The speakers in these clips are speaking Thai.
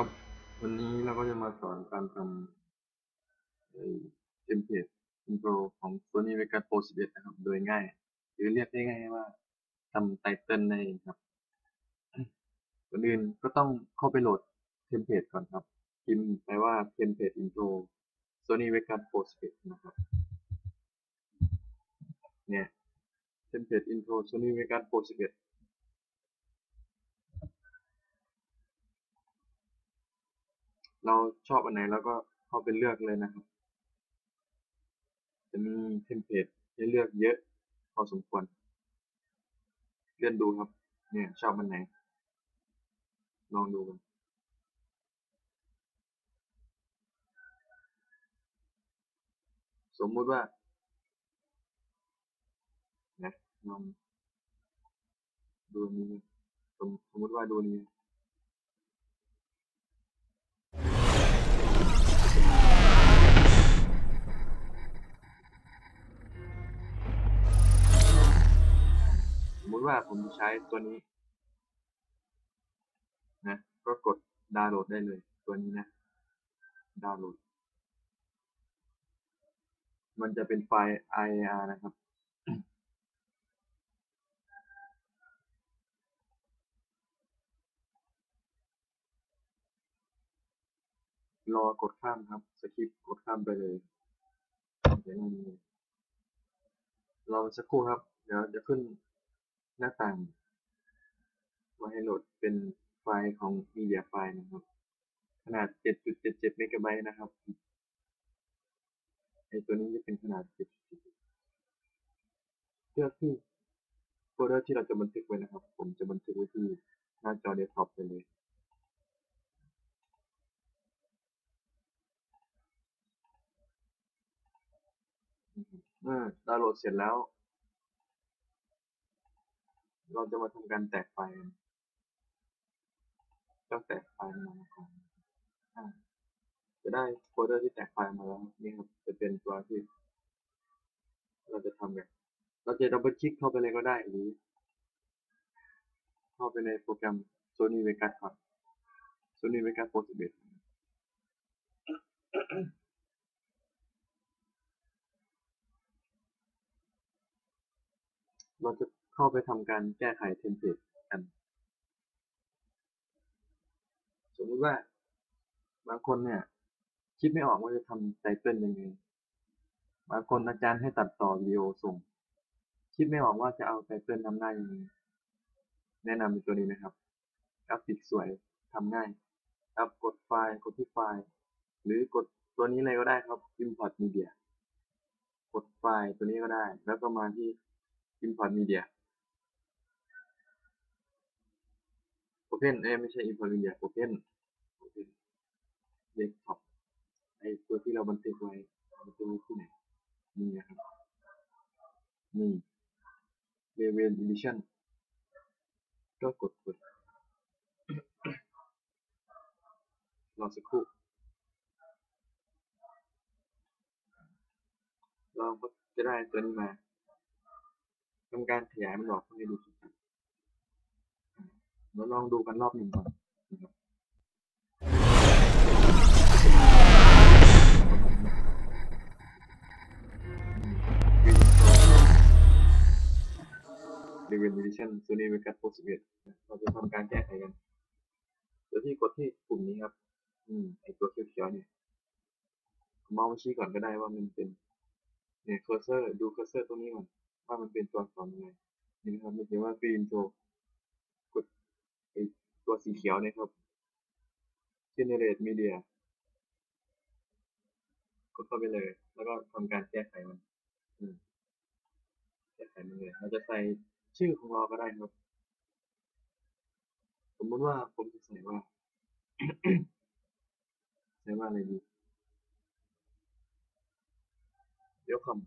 ครับ วันนี้เราก็จะมาสอนการทำเทมเพลตอินโทรของ Sony Vegas Pro 11 นะครับ โดยง่าย หรือเรียกได้ง่ายว่าทำไตเติลนั่นเองครับก่อนอื่นก็ต้องเข้าไปโหลดเทมเพลตก่อนครับ พิมพ์ไปว่าเทมเพลตอินโทร Sony Vegas Pro 11 นะครับ เนี่ยเทมเพลตอินโทร Sony Vegas Pro 11 เราชอบอันไหนแล้วก็เข้าไปเลือกเลยนะครับ จะมีเทมเพลตให้เลือกเยอะพอสมควร เลื่อนดูครับ เนี่ยชอบอันไหน ลองดูกันสมมุติว่านะลองดูนี้สมสมมติว่าดูอัน ว่าผมใช้ตัวนี้นะก็กดดาวน์โหลดได้เลย ตัวนี้นะ ดาวน์โหลด มันจะเป็นไฟล์ IAR นะครับรอกดข้ามครับ สคริปกดข้ามไปเลยเดี๋ยวนี้รอสักครู่ครับ เดี๋ยวจะขึ้น หน้าต่างมาให้โหลดเป็นไฟล์ของ media ไฟล์นะครับ ขนาด 7.77เมกะไบต์นะครับไอตัวนี้จะเป็นขนาด7.77เลือกที่โฟลเดอร์ที่เราจะบันทึกไว้นะครับ ผมจะบันทึกไว้ที่หน้าจอเดสก์ท็อปไปเลยเมื่อดาวน์โหลดเสร็จแล้ว เราจะมาทำการแตกไฟล์กันต้องแตกไฟล์มาก่อนจะได้โฟลเดอร์ที่แตกไฟล์มาแล้วนี่ครับจะเป็นตัวที่เราจะทำกันเราจะดับเบิลคลิกเข้าไปเลยก็ได้หรือ เข้าไปในโปรแกรม Sony Vegas ครับ Sony Vegas Pro 11เราจะ เข้าไปทำการแก้ไขเทมเพลตกัน สมมติว่าบางคนเนี่ยคิดไม่ออกว่าจะทำไตเติลยังไง บางคนอาจารย์ให้ตัดต่อวิดีโอส่ง คิดไม่ออกว่าจะเอาไตเติลทำได้ยังไง แนะนำเป็นตัวนี้นะครับ กราฟิกสวยทำง่าย ครับกดไฟล์กดที่ไฟล์ หรือกดตัวนี้เลยก็ได้ครับ import media กดไฟล์ตัวนี้ก็ได้ แล้วก็มาที่ import media open เอ้ไม่ใช่ import media open open desktop ไอตัวที่เราบันทึกไว้บันทึกไว้ที่ไหนนี่นะครับนี่ Raven Edition ก็กดกดรอสักครู่เราก็จะได้ตัวนี้มาทำการขยายมันออกให้ดูชัด เราลองดูกันรอบหนึ่งก่อนนะครับรีวิวดิชั่นโซนี่เวกัสโปรสิเอ็ดเราจะทำการแก้ไขกันโดยที่กดที่ปุ่มนี้ครับ อืม ไอตัวเขียวๆเนี่ยเมาส์ชี้ก่อนก็ได้ว่ามันเป็นเนี่ยเคอร์เซอร์ดูเคอร์เซอร์ตรงนี้ก่อนว่ามันเป็นตัวอักษรยังไงนี่นะครับมันเขียนว่า free intro กดไอ ตัวสีเขียวเนะครับ generate media กดเข้าไปเลย แล้วก็ทำการแก้ไขมันแก้ไขมันเลยเราจะใส่ชื่อของเราก็ได้ครับ สมมติว่าผมจะใส่ว่าใช้ว่าอะไรดีเดี๋ยวคำ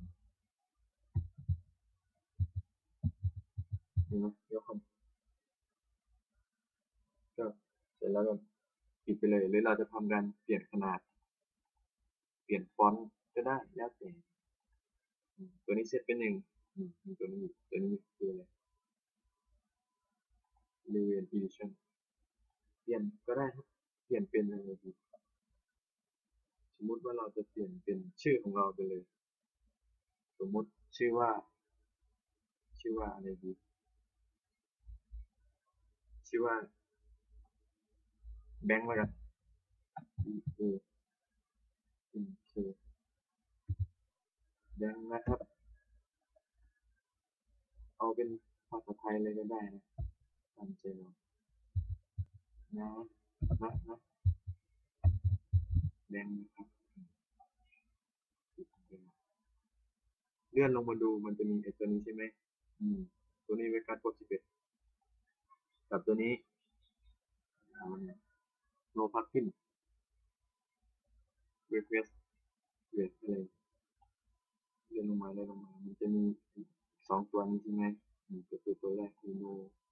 นี่นะเดี๋ยวคำก็ เสร็จแล้วก็ปิดไปเลย หรือเราจะทำการเปลี่ยนขนาด เปลี่ยนฟอนต์ก็ได้แล้วแต่ตัวนี้เซตเป็นหนึ่งอืมมีตัวนี้อีกตัวนี้คืออะไร Raven Edition เปลี่ยนก็ได้ครับ เปลี่ยนเป็นอะไรดีสมมติว่าเราจะเปลี่ยนเป็นชื่อของเราไปเลย สมมติชื่อว่า ชื่อว่าอะไรดี ชื่อว่า แบงค์แล้วกัน B A N K แบงค์นะครับ เอาเป็นภาษาไทยเลยก็ได้นะตามใจเรานะนะนะแบงค์นะครับเลื่อนลงมาดูมันจะมีไอ้ตัวนี้ใช่ไหมอืม ตัวนี้ไว้การกดสิบเอ็ดกับตัวนี้ โนพักพินเวฟเวสเวสอะไรเลื่อนลงมาเลื่อนลงมา มันจะมีสองตัวนี้ใช่ไหมอืมตัวตัวตัวแรกคือโน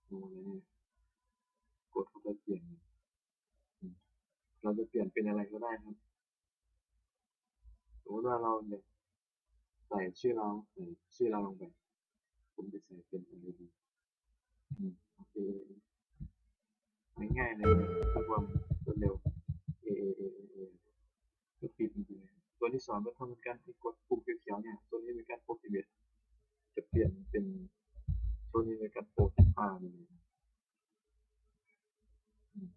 โนอะไรเนี่ยกดเข้าไปเปลี่ยน เราจะเปลี่ยนเป็นอะไรก็ได้ครับสมมติว่าเราเนี่ยใส่ชื่อเราใส่ชื่อเราลงไป ผมจะใส่เป็นอะไรดีโอเคง่ายๆเลยเพื่อความรวดเร็ว A A A A A ก็ปิดจริงๆตัวที่ สองก็ทำกันที่กดปุ่มเขียวๆเนี่ยตัวนี้เป็นการโปรติเวตจะเปลี่ยนเป็นตัวนี้เป็นการโปรติพาเลยอืม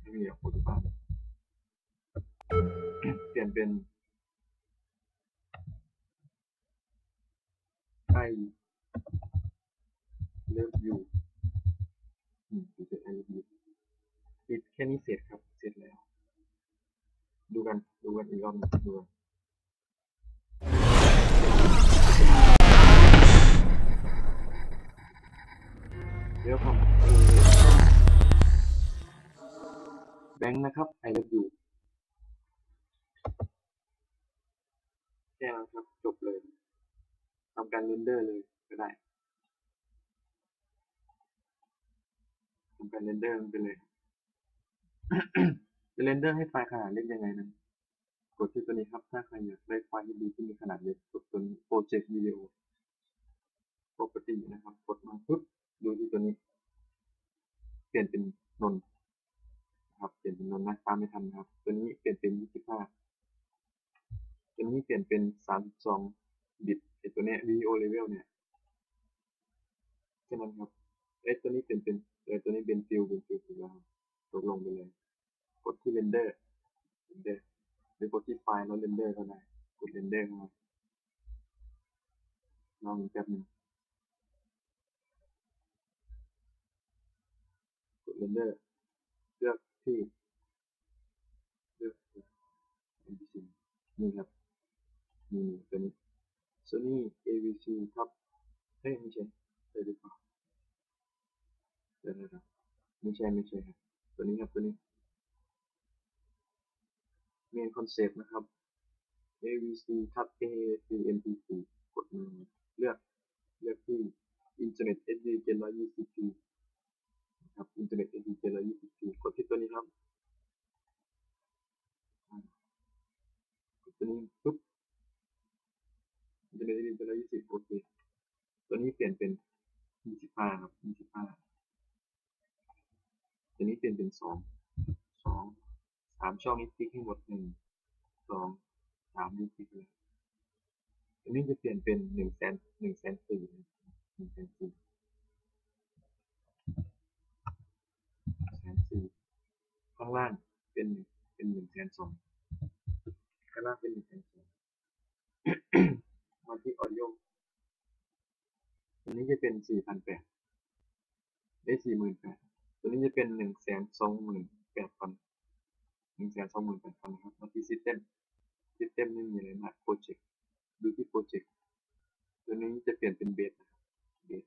ไม่มีอย่างโปรติพาเปลี่ยนเป็น I love you อืมเป็น I love you ปิดแค่นี้เสร็จครับ เสร็จแล้ว ดูกัน ดูกันอีกรอบนึงดูกันเดี๋ยวผมแบงค์นะครับ I love you แค่นั้นครับ จบเลยทำการเรนเดอร์เลยก็ได้ทำการเรนเดอร์มันไปเลยจะเรนเดอร์ให้ไฟล์ขนาดเล็กยังไงนั้น กดที่ตัวนี้ครับ ถ้าใครอยากได้ไฟล์ที่ดีที่มีขนาดเล็กกดตัวนี้ Project Video Property นะครับ กดมาปุ๊บดูที่ตัวนี้ เปลี่ยนเป็นนนนะครับ เปลี่ยนเป็นนนนะตาไม่ทันนะครับ ตัวนี้เปลี่ยนเป็น 25 ตัวนี้เปลี่ยนเป็น 32 บิตไอตัวเนี้ย video level เนี่ยแค่นั้นครับไอตัวนี้เปลี่ยนเป็นไอตัวนี้เป็นฟิลเป็นฟิลถูกแล้วครับตกลงไปเลย กดที่ render render หรือกดที่ไฟล์แล้ว render ก็ได้กด render เข้ามาลองอีกแป๊บหนึงกด render เลือกที่เลือก NPC นี่ครับนี่ตัวนี้ Sony AVC ครับเฮ้ยไม่ใช่ใช่หรือเปล่าเดี๋ยวนะครับไม่ใช่ไม่ใช่ครับตัวนี้ครับตัวนี้ Main Concept นะครับ AVC ทับ a c m p c กดมาเลือกเลือกที่ Internet SD 720p นะครับ Internet SD 720p กดที่ตัวนี้ครับกดตัวนี้ปุ๊บ Internet SD 720โอเค ตัวนี้เปลี่ยนเป็น 25 ครับ 25 ตัวนี้เปลี่ยนเป็นสอง สอง สาม ช่องนี้คลิกให้หมดหนึ่งสองสามนี้คลิกเลยตัวนี้จะเปลี่ยนเป็นหนึ่งแสนหนึ่งแสนสี่หนึ่งแสนสี่แสนสี่ข้างล่างเป็นเป็นหนึ่งแสนสองข้างล่างเป็นหนึ่งแสนสองมาที่ audio ตัวนี้จะเป็นสี่พันแปดได้สี่หมื่นแปดตัวนี้จะเป็นหนึ่งแสนสองหมื่นแปดพัน หนึ่งแสนสองหมื่นแปดพันนะครับมาที่ system system ไม่มีอะไรมาก project ดูที่ project ตัวนี้จะเปลี่ยนเป็นเบสนะครับเบส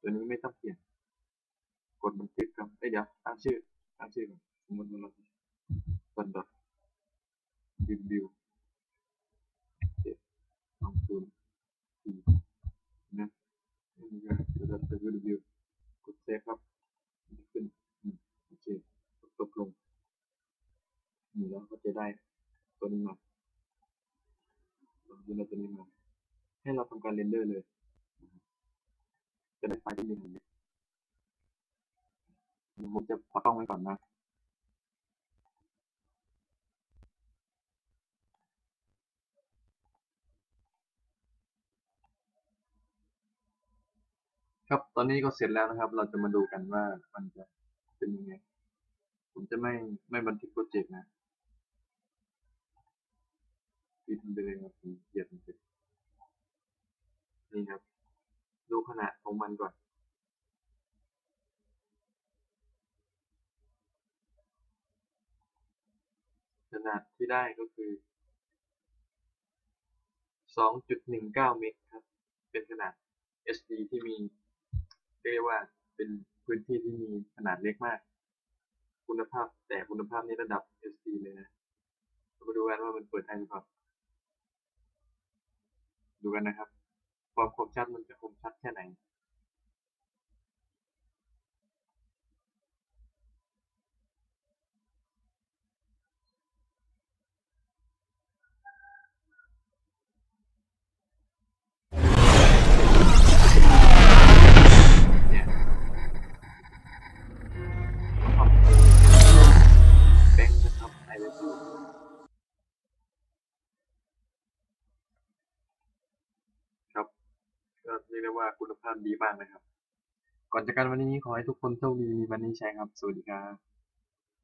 ตัวนี้ไม่ต้องเปลี่ยน กดบันทึกครับเอ้ยเดี๋ยวตั้งชื่อตั้งชื่อก่อนสมมติว่าเราตัดดอทบิวบิวเจ็ดสองศูนย์สี่นะนี่ก็จะดัดบิวบิวกดเซฟครับขึ้นอืมโอเคกดตกลงนี่แล้วก็จะ ได้ตัวนี้มาเราจะได้ตัวนี้มา ให้เราทำการเรนเดอร์เลย จะได้ไฟล์ที่มีขนาดเล็กผมจะขอกล้องไว้ก่อนนะครับตอนนี้ก็เสร็จแล้วนะครับ เราจะมาดูกันว่ามันจะเป็นยังไง ผมจะไม่ไม่บันทึกโปรเจกต์นะ ปิดมันไปเลยครับผมเกลียดมันไปนี่ครับ ดูขนาดของมันก่อนขนาดที่ได้ก็คือ 2.19 เมกครับ เป็นขนาด SD ที่มีเรียกว่าเป็นพื้นที่ที่มีขนาดเล็กมาก คุณภาพแต่คุณภาพนี้ระดับ SD เลยนะเรามาดูกันว่ามันเปิดได้หรือเปล่า ดูกันนะครับ ความคมชัดมันจะคมชัดแค่ไหน ได้ว่าคุณภาพดีมากนะครับ ก่อนจากกันวันนี้ขอให้ทุกคนโชคดีมีวันนี้ใช้ครับ สวัสดีครับ